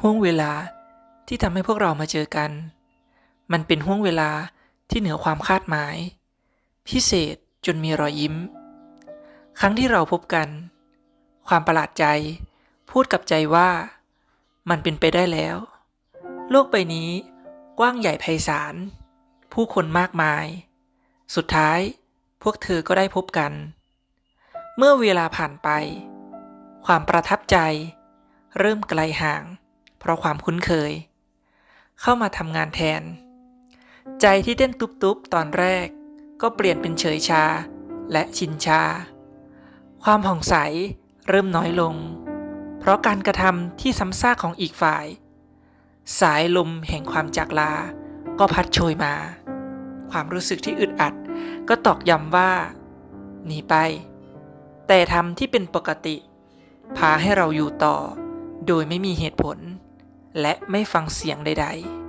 ห่วงเวลาที่ทำให้พวกเรามาเจอกัน มันเป็นห่วงเวลาที่เหนือความคาดหมาย พิเศษจนมีรอยยิ้ม ครั้งที่เราพบกัน ความประหลาดใจ พูดกับใจว่า มันเป็นไปได้แล้ว โลกใบนี้กว้างใหญ่ไพศาล ผู้คนมากมาย สุดท้ายพวกเธอก็ได้พบกัน เมื่อเวลาผ่านไป ความประทับใจ เริ่มไกลห่าง เพราะความคุ้นเคย เข้ามาทำงานแทน ใจที่เต้นตุบๆตอนแรก ก็เปลี่ยนเป็นเฉยชาและชินชา ความผ่องใสเริ่มน้อยลง เพราะการกระทำที่ซ้ำซากของอีกฝ่าย สายลมแห่งความจากลา ก็พัดโชยมา ความรู้สึกที่อึดอัด ก็ตอกย้ำว่าหนีไป แต่ทำที่เป็นปกติ พาให้เราอยู่ต่อ โดยไม่มีเหตุผล และไม่ฟังเสียงใด ๆ